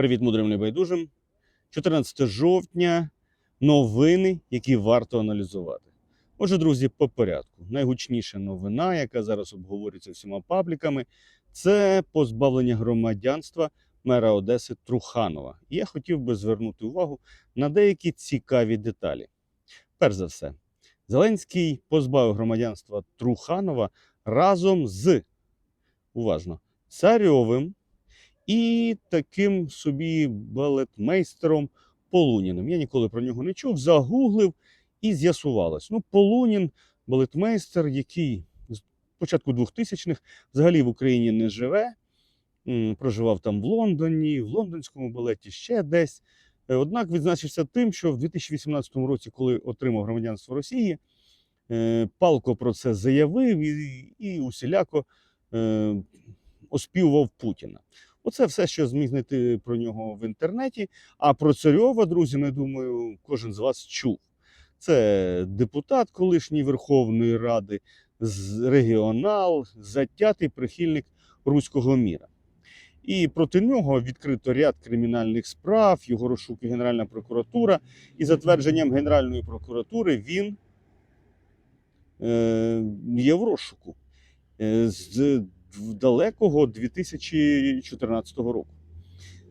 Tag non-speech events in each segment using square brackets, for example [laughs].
Привіт, мудрим небайдужим. 14 жовтня. Новини, які варто аналізувати. Отже, друзі, по порядку. Найгучніша новина, яка зараз обговорюється всіма пабліками, це позбавлення громадянства мера Одеси Труханова. І я хотів би звернути увагу на деякі цікаві деталі. Перш за все, Зеленський позбавив громадянства Труханова разом з уважно Царьовим і таким собі балетмейстером Полуніним. Я ніколи про нього не чув, загуглив і з'ясувалось. Ну, Полунін, балетмейстер, який з початку 2000-х взагалі в Україні не живе. Проживав там в Лондоні, в лондонському балеті ще десь. Е, Однак відзначився тим, що в 2018 році, коли отримав громадянство Росії, е, палко про це заявив і, і усіляко е, оспівував Путіна. Оце все, що зміг знайти про нього в інтернеті. А про Царьова, друзі, я думаю, кожен з вас чув. Це депутат колишньої Верховної Ради, регіонал, затятий прихильник руського міра. І проти нього відкрито ряд кримінальних справ, його розшукує Генеральна прокуратура. І за твердженням Генеральної прокуратури він е, є в розшуку е, з далекого 2014 року.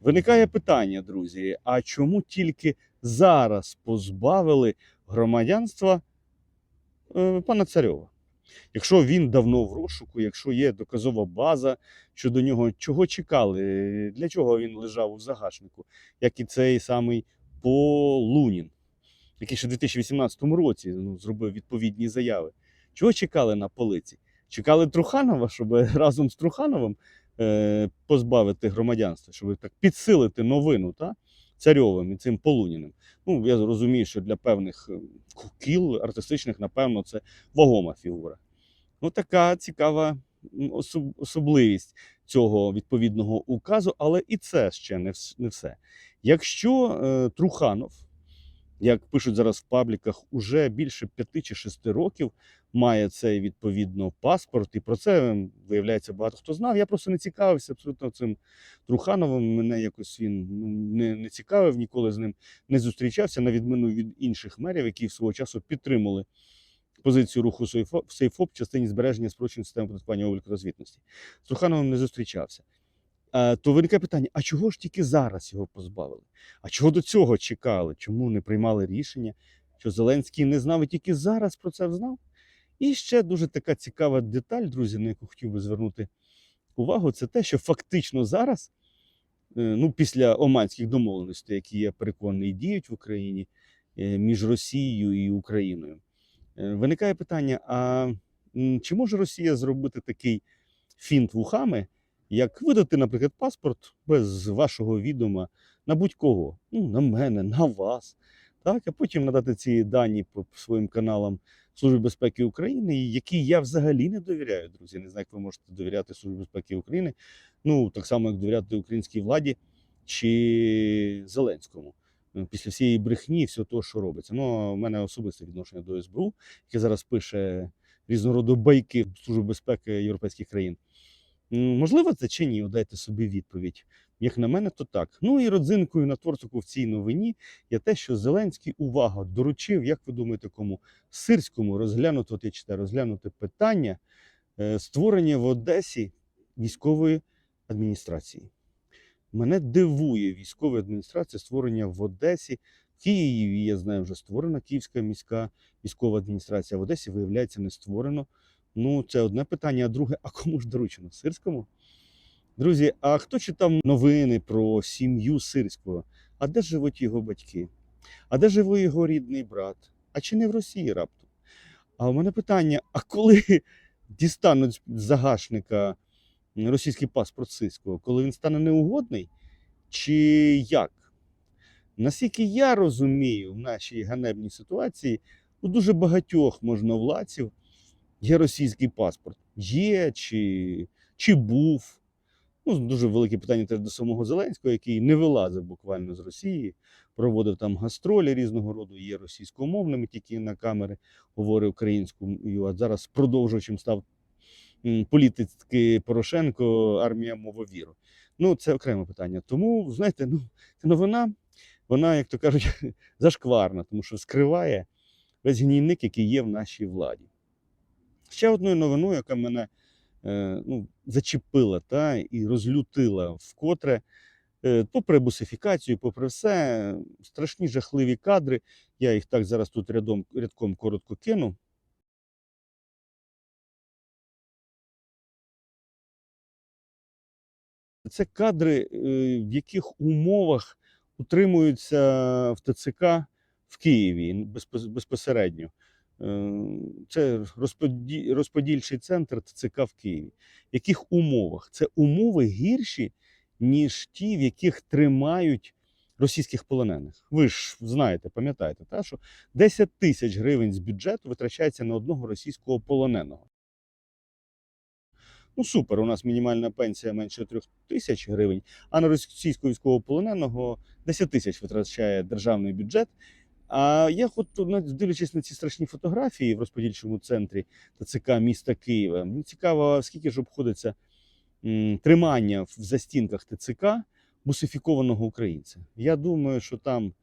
Виникає питання, друзі: а чому тільки зараз позбавили громадянства е, пана Царьова? Якщо він давно в розшуку, якщо є доказова база щодо нього, чого чекали? Для чого він лежав у загашнику, як і цей самий Полунін, який ще в 2018 році ну, зробив відповідні заяви. Чого чекали на полиці? Чекали Труханова, щоб [laughs] разом з Трухановим е, позбавити громадянства, щоб так підсилити новину та? царьовим і цим Полуніним. Ну, я розумію, що для певних е, кіл артистичних, напевно, це вагома фігура. Ну, така цікава особ- особливість цього відповідного указу, але і це ще не все. Якщо е, Труханов, як пишуть зараз в пабліках, уже більше п'яти чи шести років має цей відповідно паспорт, і про це виявляється багато хто знав. Я просто не цікавився абсолютно цим Трухановим. Мене якось він ну, не, не цікавив, ніколи з ним не зустрічався, на відміну від інших мерів, які свого часу підтримали позицію руху Сейфоп в частині збереження спрощеної системи податкування обліку та звітності. З Трухановим не зустрічався. Е, То виникає питання: а чого ж тільки зараз його позбавили? А чого до цього чекали? Чому не приймали рішення? Що Зеленський не знав і тільки зараз про це знав? І ще дуже така цікава деталь, друзі, на яку хотів би звернути увагу, це те, що фактично зараз, е, ну, після оманських домовленостей, які я переконаний діють в Україні е, між Росією і Україною, виникає питання: а чи може Росія зробити такий фінт вухами, як видати, наприклад, паспорт без вашого відома на будь-кого, ну, на мене, на вас, так, а потім надати ці дані по своїм каналам Служби безпеки України, якій я взагалі не довіряю, друзі. Не знаю, як ви можете довіряти Службі безпеки України. Ну, так само, як довіряти українській владі чи Зеленському. Ну, Після всієї брехні, і всього того, що робиться. Ну, у мене особисте відношення до СБУ, яке зараз пише різного роду байки Служби безпеки європейських країн. Можливо, це чи ні? Дайте собі відповідь. Як на мене, то так. Ну і родзинкою на творцику в цій новині є те, що Зеленський увага доручив, як ви думаєте, кому сирському розглянути, от я читаю, розглянути питання е, створення в Одесі військової адміністрації. Мене дивує військова адміністрація створення в Одесі. В Києві, я знаю, вже створена Київська міська військова адміністрація. В Одесі, виявляється, не створено. Ну, це одне питання. А друге, а кому ж доручено? Сирському? Друзі, а хто читав новини про сім'ю Сирського? А де живуть його батьки? А де живе його рідний брат? А чи не в Росії раптом? А у мене питання: а коли [laughs] дістануть з загашника російський паспорт Сирського, коли він стане неугодний? Чи як? Наскільки я розумію, в нашій ганебній ситуації у дуже багатьох можновладців є російський паспорт. Є чи, чи був. Ну, дуже велике питання теж до самого Зеленського, який не вилазив буквально з Росії, проводив там гастролі різного роду, є російськомовними, тільки на камери говорить українською, а зараз продовжувачем став політики Порошенко, армія мововіру. Ну, це окреме питання. Тому, знаєте, ну, ця новина, вона, як то кажуть, [laughs] зашкварна, тому що скриває весь гнійник, який є в нашій владі. Ще одною новиною, яка мене е, ну, зачепила та, і розлютила вкотре, е, попри бусифікацію, попри все, страшні жахливі кадри. Я їх так зараз тут рядом, рядком коротко кину. Це кадри, е, в яких умовах утримуються в ТЦК в Києві безпосередньо. Е, Це розподільчий центр ТЦК в Києві. В яких умовах? Це умови гірші, ніж ті, в яких тримають російських полонених. Ви ж знаєте, пам'ятаєте, та, що 10 тисяч гривень з бюджету витрачається на одного російського полоненого. Ну, супер, у нас мінімальна пенсія менше 3 тисяч гривень, а на російського військовополоненого 10 тисяч витрачає державний бюджет. А я, от, дивлячись на ці страшні фотографії в розподільчому центрі ТЦК міста Києва, мені цікаво, скільки ж обходиться тримання в застінках ТЦК бусифікованого українця. Я думаю, що там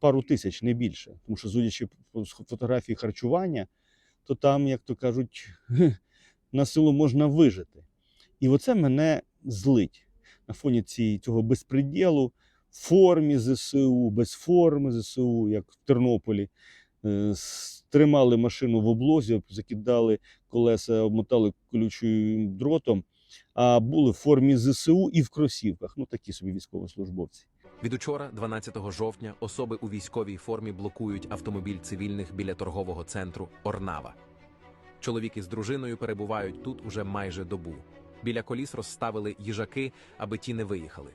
пару тисяч, не більше. Тому що, судячи з фотографії харчування, то там, як то кажуть, на село можна вижити. І оце мене злить на фоні ці, цього безпреділу, формі ЗСУ, без форми ЗСУ, як в Тернополі. Е, Тримали машину в облозі, закидали колеса, обмотали колючим дротом, а були в формі ЗСУ і в кросівках. Ну такі собі військовослужбовці. Від учора, 12 жовтня, особи у військовій формі блокують автомобіль цивільних біля торгового центру Орнава. Чоловік із дружиною перебувають тут уже майже добу. Біля коліс розставили їжаки, аби ті не виїхали.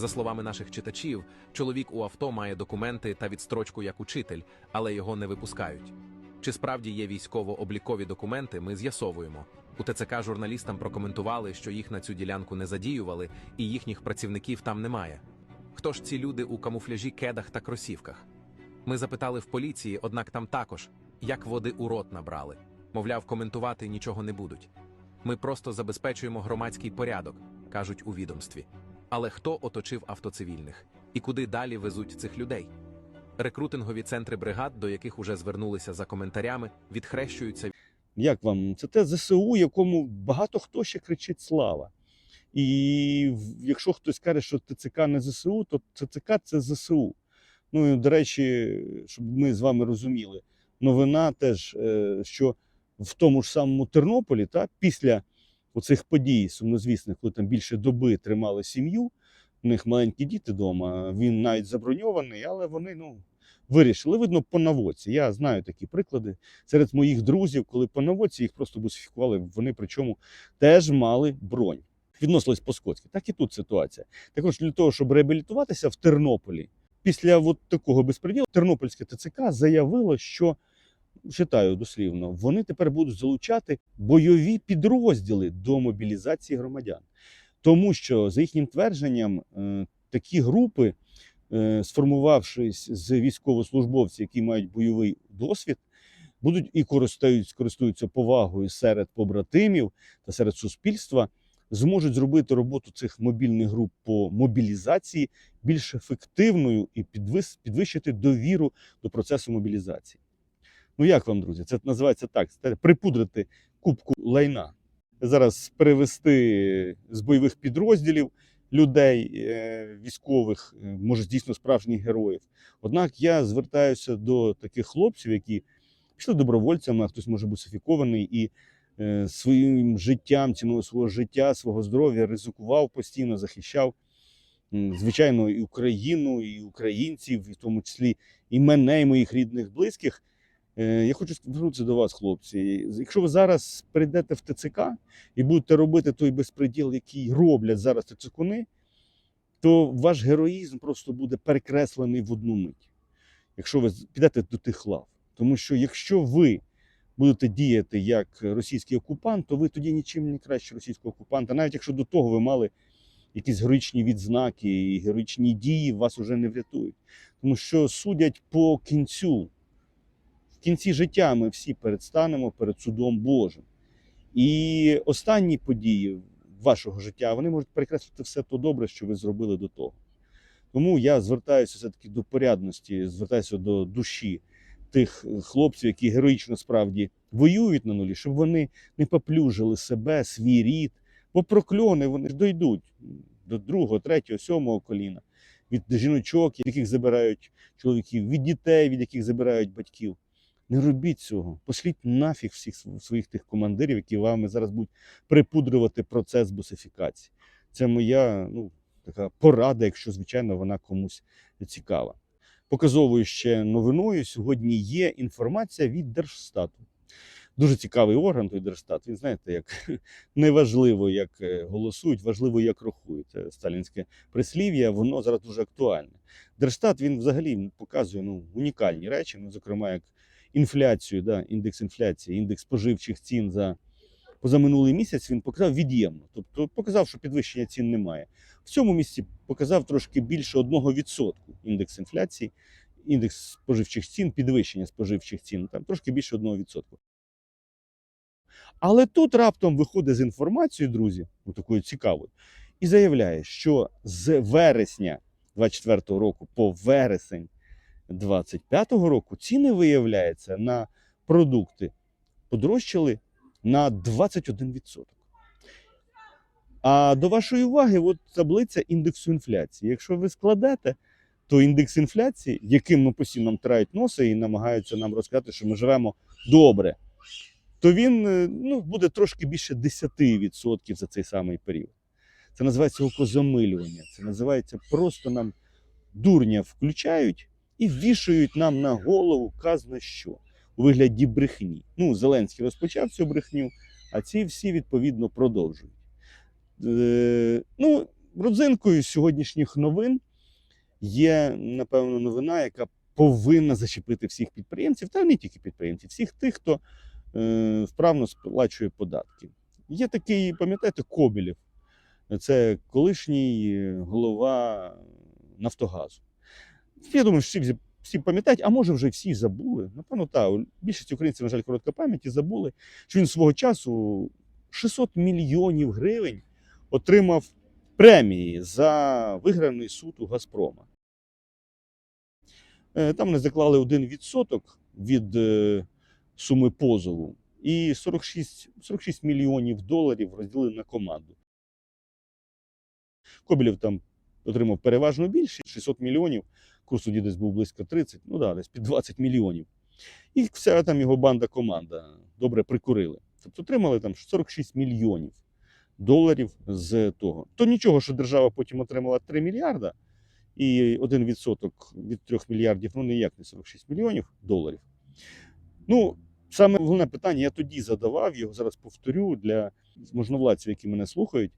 За словами наших читачів, чоловік у авто має документи та відстрочку як учитель, але його не випускають. Чи справді є військово-облікові документи, ми з'ясовуємо. У ТЦК журналістам прокоментували, що їх на цю ділянку не задіювали, і їхніх працівників там немає. Хто ж ці люди у камуфляжі, кедах та кросівках? Ми запитали в поліції, однак там також, як води у рот набрали. Мовляв, коментувати нічого не будуть. Ми просто забезпечуємо громадський порядок, кажуть у відомстві. Але хто оточив автоцивільних і куди далі везуть цих людей? Рекрутингові центри бригад, до яких уже звернулися за коментарями, відхрещуються Як вам? Це те ЗСУ, якому багато хто ще кричить слава. І якщо хтось каже, що ТЦК не ЗСУ, то ТЦК це ЗСУ. Ну і до речі, щоб ми з вами розуміли, новина теж, е, що в тому ж самому Тернополі, та, після оцих подій сумнозвісних, коли там більше доби тримали сім'ю, у них маленькі діти вдома, він навіть заброньований, але вони ну, вирішили. Видно, по наводці. Я знаю такі приклади серед моїх друзів, коли по наводці їх просто бусифікували, вони причому теж мали бронь. Відносились по-скотськи. Так і тут ситуація. Також для того, щоб реабілітуватися в Тернополі, після от такого безпреділу, Тернопільське ТЦК заявило, що читаю дослівно, вони тепер будуть залучати бойові підрозділи до мобілізації громадян. Тому що, за їхнім твердженням, е, такі групи, е, сформувавшись з військовослужбовців, які мають бойовий досвід, будуть і користуються, користуються повагою серед побратимів та серед суспільства, зможуть зробити роботу цих мобільних груп по мобілізації більш ефективною і підвищити довіру до процесу мобілізації. Ну як вам, друзі? Це називається так: припудрити кубку лайна. Зараз перевести з бойових підрозділів людей, е, військових, е, може, дійсно справжніх героїв. Однак я звертаюся до таких хлопців, які пішли добровольцями, а хтось може бусифікований і е, своїм життям, ціною свого життя, свого здоров'я ризикував постійно, захищав, звичайно, і Україну, і українців, і в тому числі і мене, і моїх рідних, близьких. Е, Я хочу звернутися до вас, хлопці. Якщо ви зараз прийдете в ТЦК і будете робити той безпреділ, який роблять зараз ТЦКуни, то ваш героїзм просто буде перекреслений в одну мить, якщо ви підете до тих лав. Тому що якщо ви будете діяти як російський окупант, то ви тоді нічим не краще російського окупанта, навіть якщо до того ви мали якісь героїчні відзнаки і героїчні дії, вас уже не врятують. Тому що судять по кінцю. В кінці життя ми всі предстанемо перед судом Божим. І останні події вашого життя, вони можуть перекреслити все то добре, що ви зробили до того. Тому я звертаюся все-таки до порядності, звертаюся до душі тих хлопців, які героїчно справді воюють на нулі, щоб вони не поплюжили себе, свій рід, бо прокльони вони ж дойдуть до другого, третього, сьомого коліна, від жіночок, яких забирають чоловіків, від дітей, від яких забирають батьків. Не робіть цього. Пошліть нафіг всіх св- своїх тих командирів, які вами зараз будуть припудрювати процес бусифікації. Це моя ну, така порада, якщо, звичайно, вона комусь цікава. Показовою ще новиною сьогодні є інформація від Держстату. Дуже цікавий орган, той Держстат. Він знаєте, як [laughs] неважливо, як е, голосують, важливо, як рахують. Це сталінське прислів'я, воно зараз дуже актуальне. Держстат він взагалі показує ну, унікальні речі, ну, зокрема, як інфляцію, да, індекс інфляції, індекс споживчих цін за позаминулий місяць він показав від'ємно. Тобто показав, що підвищення цін немає. В цьому місці показав трошки більше 1% індекс інфляції, індекс споживчих цін, підвищення споживчих цін, там трошки більше 1%. Але тут раптом виходить з інформацією, друзі, ну, такою цікавою, і заявляє, що з вересня 24 року по вересень 25 року ціни, виявляється, на продукти подорожчали на 21%. А до вашої уваги, от таблиця індексу інфляції. Якщо ви складете, то індекс інфляції, яким ми постійно трають носи і намагаються нам розказати, що ми живемо добре, то він е, ну, буде трошки більше 10% за цей самий період. Це називається окозамилювання. Це називається просто нам дурня включають і вішають нам на голову казна що у вигляді брехні. Ну, Зеленський розпочав цю брехню, а ці всі відповідно продовжують. Е, ну, родзинкою сьогоднішніх новин є, напевно, новина, яка повинна зачепити всіх підприємців, та не тільки підприємців, всіх тих, хто е, вправно сплачує податки. Є такий, пам'ятаєте, Кобілєв. Це колишній е, голова Нафтогазу. Я думаю, що всі, всі пам'ятають, а може вже всі забули. Напевно, так. Більшість українців, на жаль, коротка пам'ять забули, що він свого часу 600 мільйонів гривень отримав премії за виграний суд у Газпрома. Е, Там вони заклали 1% від е, суми позову і 46, 46 мільйонів доларів розділили на команду. Кобілєв там отримав переважно більше 600 мільйонів. Курс тоді десь був близько 30, ну да, десь під 20 мільйонів. І вся там його банда-команда добре прикурили. Тобто отримали там 46 мільйонів доларів з того. То нічого, що держава потім отримала 3 мільярда, і 1% від 3 мільярдів, ну ніяк не 46 мільйонів доларів. Ну, саме головне питання, я тоді задавав, його зараз повторю для можновладців, які мене слухають.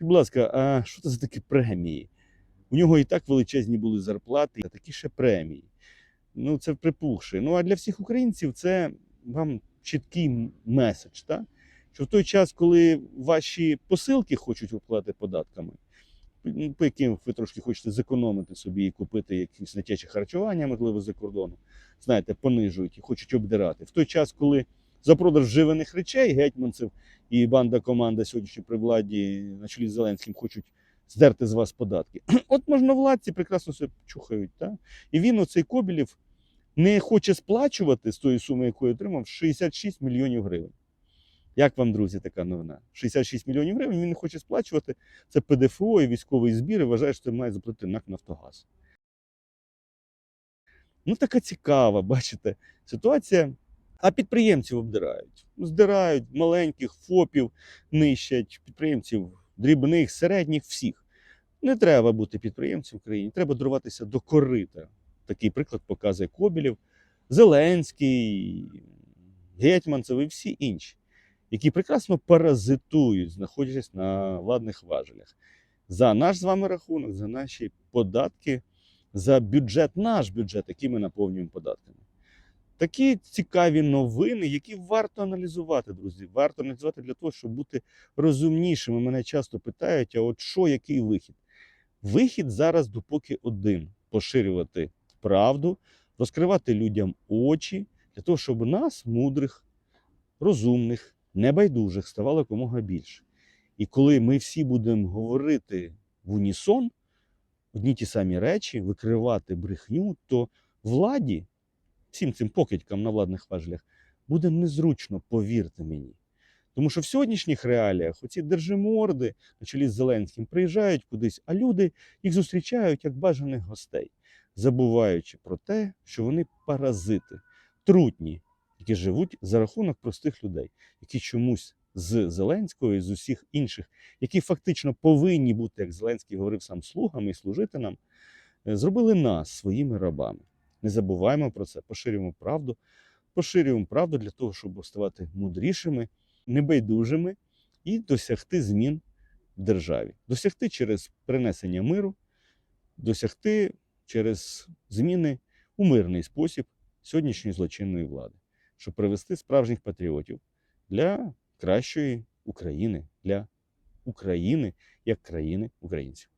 Будь ласка, а що це за такі премії? У нього і так величезні були зарплати, а такі ще премії. Ну, це припухши. Ну а для всіх українців це вам чіткий меседж, так? що в той час, коли ваші посилки хочуть виплати податками, ну, по яким ви трошки хочете зекономити собі і купити якісь дитяче харчування, можливо, за кордону, знаєте, понижують і хочуть обдирати. В той час, коли за продаж вживаних речей гетьманцев і банда команда сьогоднішньої при владі на чолі з Зеленським хочуть здерти з вас податки. [clears throat] От можновладці прекрасно себе чухають. Та? І він, оцей Кобілєв, не хоче сплачувати з тої суми, яку отримав, 66 мільйонів гривень. Як вам, друзі, така новина? 66 мільйонів гривень він не хоче сплачувати. Це ПДФО і військовий збір, і вважає, що це має заплатити НАК Нафтогаз. Ну, така цікава, бачите, ситуація. А підприємців обдирають. Здирають маленьких ФОПів, нищать підприємців дрібних, середніх, всіх. Не треба бути підприємцем в країні, треба дорватися до корита. Такий приклад показує Кобілєв, Зеленський, Гетьманцев і всі інші, які прекрасно паразитують, знаходячись на владних важелях. За наш з вами рахунок, за наші податки, за бюджет, наш бюджет, який ми наповнюємо податками. Такі цікаві новини, які варто аналізувати, друзі. Варто аналізувати для того, щоб бути розумнішими. Мене часто питають: а от що, який вихід? Вихід зараз допоки один: поширювати правду, розкривати людям очі для того, щоб нас, мудрих, розумних, небайдужих, ставало якомога більше. І коли ми всі будемо говорити в унісон, одні ті самі речі, викривати брехню, то владі, всім цим покидькам на владних важелях, буде незручно, повірте мені. Тому що в сьогоднішніх реаліях оці держиморди на чолі з Зеленським приїжджають кудись, а люди їх зустрічають як бажаних гостей, забуваючи про те, що вони паразити, трутні, які живуть за рахунок простих людей, які чомусь з Зеленського і з усіх інших, які фактично повинні бути, як Зеленський говорив сам слугами і служити нам, е, зробили нас своїми рабами. Не забуваємо про це, поширюємо правду, поширюємо правду для того, щоб ставати мудрішими, небайдужими і досягти змін в державі. Досягти через принесення миру, досягти через зміни у мирний спосіб сьогоднішньої злочинної влади, щоб привести справжніх патріотів для кращої України, для України як країни українців.